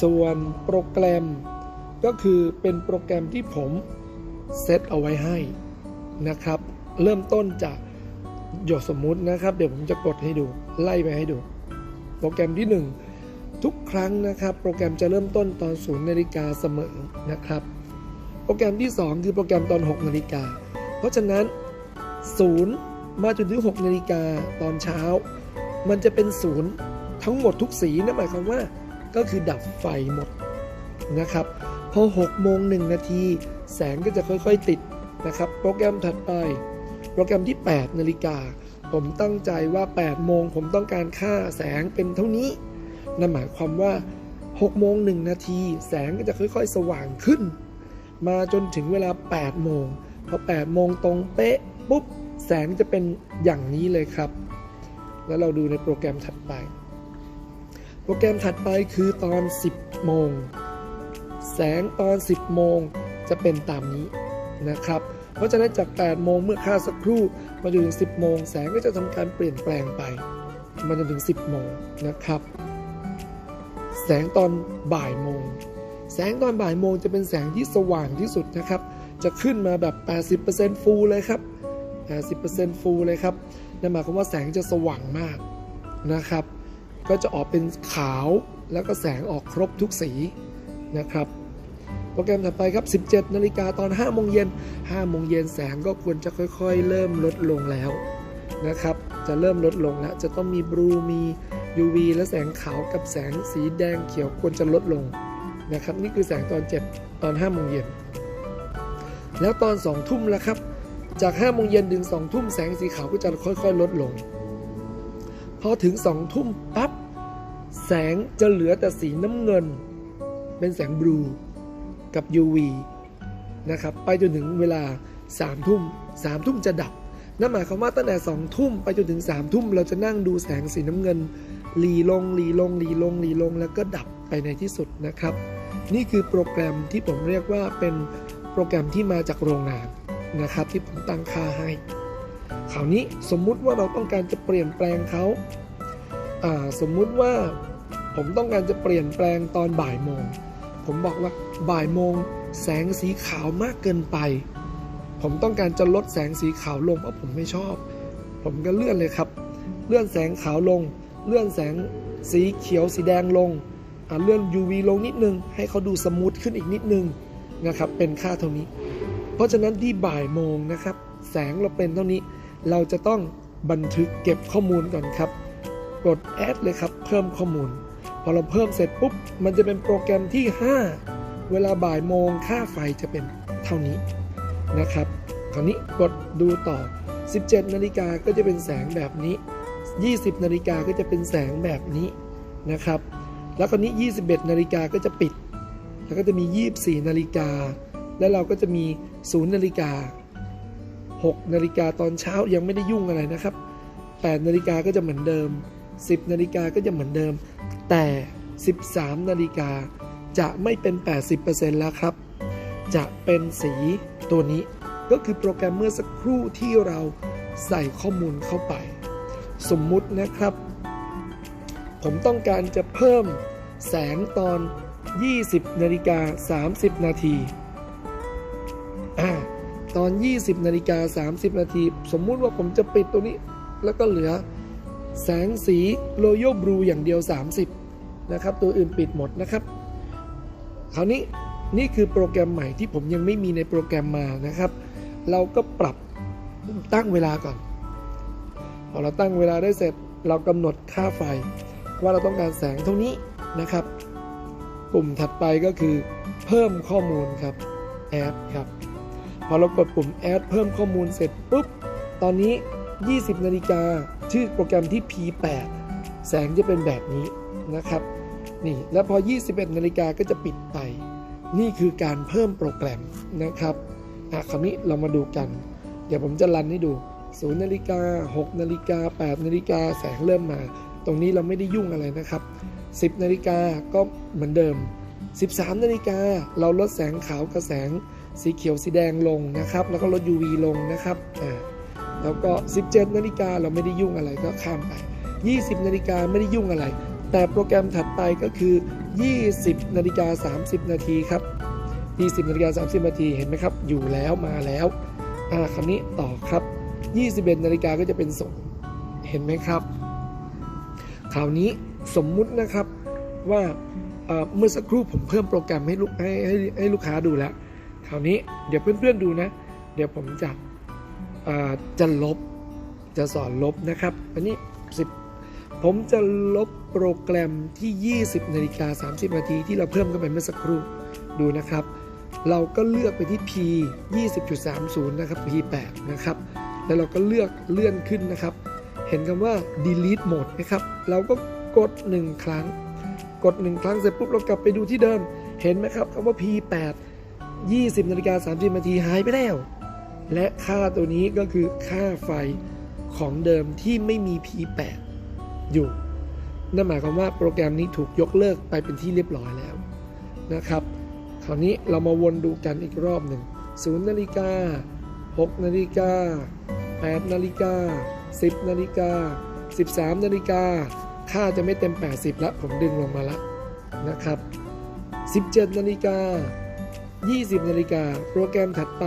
ส่วนโปรแกรมก็คือเป็นโปรแกรมที่ผมเซตเอาไว้ให้นะครับ เริ่มต้นจากหยดสมมุตินะครับ เดี๋ยวผมจะกดให้ดูไล่ไปให้ดู โปรแกรมที่ 1 ทุกครั้งนะครับ โปรแกรมจะเริ่มต้นตอน0นาฬิกาเสมอนะครับ โปรแกรมที่ 2 คือโปรแกรมตอน 6นาฬิกาเพราะฉะนั้น 0 มาจนถึง6นาฬิกาตอนเช้า มันจะเป็นศูนย์ทั้งหมดทุกสีนั่นหมายความว่า ก็คือดับไฟหมดนะครับ พอ6โมง1นาทีแสงก็จะค่อยๆติดนะครับ โปรแกรมถัดไป โปรแกรมที่ 8 นาฬิกา ผมตั้งใจว่า 8 โมงผมต้องการค่าแสงเป็นเท่านี้ นั่นหมายความว่า6โมง1นาที แสงก็จะค่อยๆ สว่างขึ้น มาจนถึงเวลา 8 โมง พอ 8 โมงตรงเป๊ะปุ๊บ แสงจะเป็นอย่างนี้เลยครับ แล้วเราดูในโปรแกรมถัดไป โปรแกรมถัดไปคือตอน 10 โมง แสงตอน 10 โมงจะเป็นตามนี้นะครับ เพราะฉะนั้นจาก 8 โมงเมื่อค่าสักครู่มาจนถึง 10 โมง แสงก็จะทำการเปลี่ยนแปลงไปมาจนถึง 10 โมงนะครับ แสงตอนบ่ายโมง แสงตอนบ่ายโมงจะเป็นแสงที่สว่างที่สุดนะครับ จะขึ้นมาแบบ 80%ฟูลเลยครับ 80%ฟูลเลยครับนั่นหมายความว่าแสงจะสว่างมากนะครับ ก็จะออกเป็นขาวแล้วก็แสงออกครบทุกสีนะครับ โปรแกรมถัดไปครับ 17 นาฬิกาตอน 5 โมงเย็น 5 โมงเย็นแสงก็ควรจะค่อยๆ เริ่มลดลงแล้วนะครับ จะเริ่มลดลงแล้ว จะต้องมีบลูมี UV และแสงขาวกับแสงสีแดงเขียวควรจะลดลงนะครับ นี่คือแสงตอน 7 ตอน 5 โมงเย็น แล้วตอน 2 ทุ่มแล้วครับ จาก 5 โมงเย็นถึง 2 ทุ่มแสงสีขาวก็จะค่อยๆ ลดลง พอถึง2ทุ่มปั๊บแสงจะเหลือแต่สีน้ำเงิน เป็นแสงบลูกับ UV นะครับไปจนถึงเวลา3ทุ่ม3ทุ่มจะดับนั่นหมายความว่าตั้งแต่2ทุ่มไปจนถึง3ทุ่มเราจะนั่งดูแสงสีน้ำเงินหลีลงหลีลงหลีลงหลีลงแล้วก็ดับไปในที่สุดนะครับ นี่คือโปรแกรมที่ผมเรียกว่าเป็นโปรแกรมที่มาจากโรงงานนะครับที่ผมตั้งค่าให้ คราวนี้สมมุติว่าเราต้องการจะเปลี่ยนแปลงเขาอ่าสมมุติว่าผมต้องการจะเปลี่ยนแปลงตอนบ่ายโมง ผมบอกว่าบ่ายโมงแสงสีขาวมากเกินไป ผมต้องการจะลดแสงสีขาวลงเพราะผมไม่ชอบ ผมก็เลื่อนเลยครับ เลื่อนแสงขาวลง เลื่อนแสงสีเขียวสีแดงลง เลื่อน UV ลงนิดนึง ให้เขาดูสมูทขึ้นอีกนิดนึงนะครับ เป็นค่าเท่านี้ เพราะฉะนั้นที่บ่ายโมงนะครับ แสงเราเป็นเท่านี้ เราจะต้องบันทึกเก็บข้อมูลก่อนครับ กดแอดเลยครับ เพิ่มข้อมูล พอเราเพิ่มเสร็จปุ๊บ มันจะเป็นโปรแกรมที่ 5 เวลาบ่ายโมงค่าไฟจะเป็นเท่านี้นะครับ คราวนี้กดดูต่อ 17 นาฬิกาก็จะเป็นแสงแบบนี้ 20 นาฬิกาก็จะเป็นแสงแบบนี้นะครับ แล้วคราวนี้ 21 นาฬิกาก็จะปิด แล้วก็จะมี 24 นาฬิกา แล้วเราก็จะมี 0 นาฬิกา 6นาฬิกาตอนเช้ายังไม่ได้ยุ่งอะไรนะครับ8นาฬิกาก็จะเหมือนเดิม 10นาฬิกาก็จะเหมือนเดิม แต่ 13นาฬิกาจะไม่เป็น 80%แล้วครับ จะเป็นสีตัวนี้ก็คือโปรแกรมเมื่อสักครู่ที่เราใส่ข้อมูลเข้าไป สมมุตินะครับ ผมต้องการจะเพิ่มแสงตอน 20นาฬิกา30 นาทีอ่า ตอน 20นาฬิกา30 นาทีสมมุติว่าผมจะปิดตัวนี้ แล้วก็เหลือแสงสีโรโยบลูอย่างเดียว 30 นะครับ ตัวอื่นปิดหมดนะครับ คราวนี้นี่คือโปรแกรมใหม่ที่ผมยังไม่มีในโปรแกรมมานะครับ เราก็ปรับตั้งเวลาก่อน พอเราตั้งเวลาได้เสร็จเรากำหนดค่าไฟ ว่าเราต้องการแสงเท่านี้นะครับปุ่มถัดไปก็คือเพิ่มข้อมูลครับแอดครับ พอเรากดปุ่มแอดเพิ่มข้อมูลเสร็จปุ๊บ ตอนนี้ 20 นาฬิกา ชื่อโปรแกรมที่ P8 แสงจะเป็นแบบนี้นะครับ นี่ แล้วพอ 21 นาฬิกาก็จะปิดไป นี่คือการเพิ่มโปรแกรมนะครับอะคราวนี้เรามาดูกัน เดี๋ยวผมจะรันให้ดู0นาฬิกา6นาฬิกา8นาฬิกาแสงเริ่มมา ตรงนี้เราไม่ได้ยุ่งอะไรนะครับ 10 นาฬิกาก็เหมือนเดิม 13 นาฬิกาเราลดแสงขาวกับแสง สีเขียวสีแดงลงนะครับ แล้วก็ลด UV ลงนะครับแล้วก็ 17 นาฬิกาเราไม่ได้ยุ่งอะไรก็ข้ามไป 20 นาฬิกาไม่ได้ยุ่งอะไร แต่โปรแกรมถัดไปก็คือ 20 นาฬิกา 30 นาทีครับ 20 นาฬิกา 30 นาทีเห็นไหมครับ อยู่แล้วมาแล้วอ่าคำนี้ต่อครับ 21 นาฬิกาก็จะเป็นส่งเห็นไหมครับคราวนี้สมมุตินะครับว่าเมื่อสักครู่ผมเพิ่มโปรแกรมให้ลูกให้ให้ให้ลูกค้าดูแล้ว ราวนี้เดี๋ยวเพื่อนๆดูนะ เดี๋ยวผมจะจะลบจะสอนลบนะครับอันนี้ 10 ผมจะลบโปรแกรมที่ 20นาฬิกา30 นาทีที่เราเพิ่มเข้าไปเมื่อสักครู่ดูนะครับ เราก็เลือกไปที่ P 20.30 นะครับ P 8นะครับ แล้วเราก็เลือกเลื่อนขึ้นนะครับ เห็นคำว่า delete mode นะครับ เราก็กด 1 ครั้ง กด 1 ครั้งเสร็จปุ๊บเรากลับไปดูที่เดิม เห็นไหมครับคำว่า P 8 20นาฬิกา30นาทีหายไปแล้ว และค่าตัวนี้ก็คือค่าไฟของเดิมที่ไม่มี P 8 อยู่ นั่นหมายความว่าโปรแกรมนี้ถูกยกเลิกไปเป็นที่เรียบร้อยแล้วนะครับ คราวนี้เรามาวนดูกันอีกรอบหนึ่ง0นาฬิกา6นาฬิกา8นาฬิกา10นาฬิกา13นาฬิกาค่าจะไม่เต็ม 80แล้วผมดึงลงมาแล้วนะครับ 17นาฬิกา 20นาฬิกาโปรแกรมถัดไป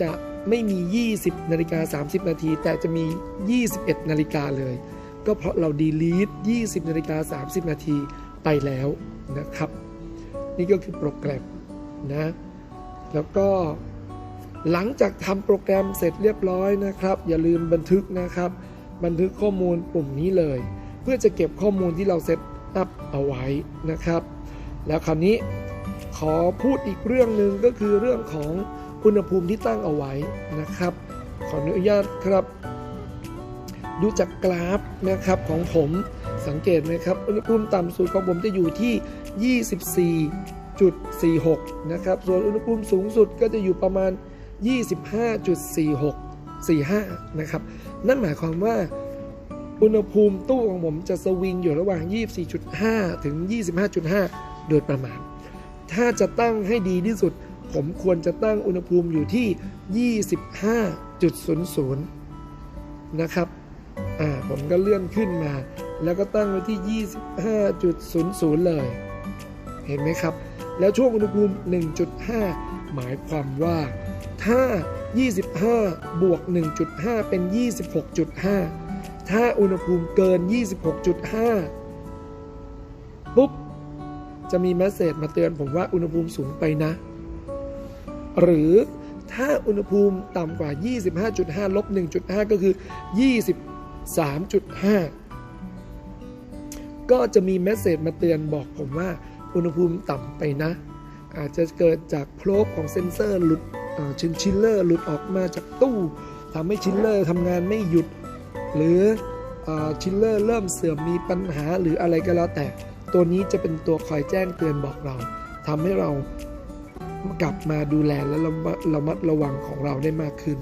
จะไม่มี 20นาฬิกา30 นาที แต่จะมี 21นาฬิกาเลย ก็เพราะเรา delete 20นาฬิกา30 นาทีไปแล้วนะครับ นี่ก็คือโปรแกรมนะ แล้วก็หลังจากทำโปรแกรมเสร็จเรียบร้อยนะครับ อย่าลืมบันทึกนะครับ บันทึกข้อมูลปุ่มนี้เลย เพื่อจะเก็บข้อมูลที่เราเซตอัพเอาไว้นะครับ แล้วคราวนี้ ขอพูดอีกเรื่องหนึ่งก็คือเรื่องของอุณหภูมิที่ตั้งเอาไว้นะครับ ขออนุญาตครับ ดูจากกราฟนะครับของผมสังเกตไหมครับ อุณหภูมิต่ำสุดของผมจะอยู่ที่ 24.46 นะครับ ส่วนอุณหภูมิสูงสุดก็จะอยู่ประมาณ 25.46 45 นะครับ นั่นหมายความว่าอุณหภูมิตู้ของผมจะสวิงอยู่ระหว่าง 24.5 ถึง 25.5 โดยประมาณ ถ้าจะตั้งให้ดีที่สุด ผมควรจะตั้งอุณหภูมิอยู่ที่ 25.00 นะครับอ่าผมก็เลื่อนขึ้นมา แล้วก็ตั้งไว้ที่ 25.00 เลย เห็นไหมครับ แล้วช่วงอุณหภูมิ 1.5 หมายความว่าถ้า 25 บวก 1.5 เป็น 26.5 ถ้าอุณหภูมิเกิน 26.5 ปุ๊บ จะมีแมสเซจมาเตือนผมว่าอุณหภูมิสูงไปนะ หรือถ้าอุณหภูมิต่ำกว่า 25.5ลบ1.5 ก็คือ 23.5 ก็จะมีแมสเซจมาเตือนบอกผมว่าอุณหภูมิต่ำไปนะ อาจจะเกิดจากโพลบของเซนเซอร์หลุดชินชิลเลอร์หลุดออกมาจากตู้ทำให้ชิลเลอร์ทำงานไม่หยุด หรือชิลเลอร์เริ่มเสื่อมมีปัญหาหรืออะไรก็แล้วแต่ ตัวนี้จะเป็นตัวคอยแจ้งเตือนบอกเราทำให้เรากลับมาดูแลและระระมัดระวังของเราได้มากขึ้น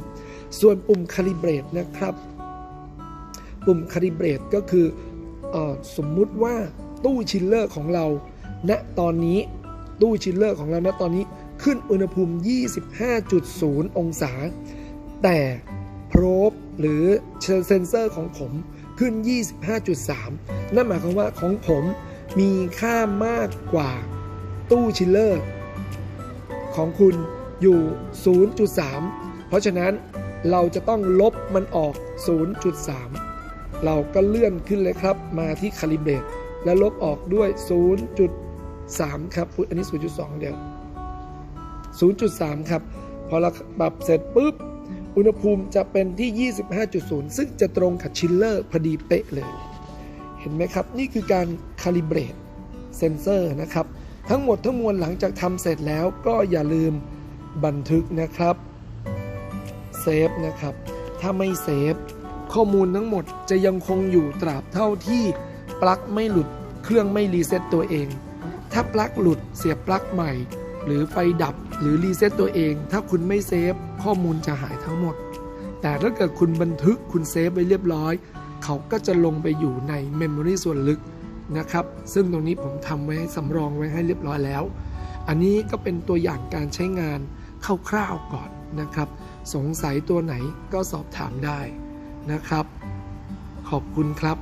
ส่วนปุ่มคาลิเบรตนะครับ ปุ่มคาลิเบรตก็คืออสมมุติว่าตู้ชิลเลอร์ของเราณตอนนี้ตู้ชิลเลอร์ของเราณตอนนี้ขึ้นอุณหภูมิ 25.0 องศา แต่โพรบหรือเซนเซอร์ของผมขึ้น 25.3 นั่นหมายความว่าของผม มีค่ามากกว่าตู้ชิลเลอร์ ของคุณอยู่ 0.3 เพราะฉะนั้นเราจะต้องลบมันออก 0.3 เราก็เลื่อนขึ้นเลยครับมาที่คาลิเบรตแล้วลบออกด้วย 0.3 ครับอันนี้ 0.2 เดียว 0.3 ครับ พอเราปรับเสร็จปุ๊บ อุณหภูมิจะเป็นที่ 25.0 ซึ่งจะตรงกับชิลเลอร์พอดีเป๊ะเลย เห็นไหมครับ นี่คือการคาลิเบรตเซนเซอร์นะครับ ทั้งหมดทั้งมวลหลังจากทำเสร็จแล้วก็อย่าลืมบันทึกนะครับเซฟนะครับ ถ้าไม่เซฟข้อมูลทั้งหมดจะยังคงอยู่ตราบเท่าที่ปลั๊กไม่หลุดเครื่องไม่รีเซ็ตตัวเอง ถ้าปลั๊กหลุดเสียบปลั๊กใหม่ หรือไฟดับหรือรีเซ็ตตัวเอง ถ้าคุณไม่เซฟข้อมูลจะหายทั้งหมด แต่ถ้าเกิดคุณบันทึกคุณเซฟไว้เรียบร้อย เขาก็จะลงไปอยู่ในเมมโมรีส่วนลึกนะครับ ซึ่งตรงนี้ผมทำไว้สำรองไว้ให้เรียบร้อยแล้ว อันนี้ก็เป็นตัวอย่างการใช้งานคร่าวๆก่อนนะครับ สงสัยตัวไหนก็สอบถามได้นะครับ ขอบคุณครับ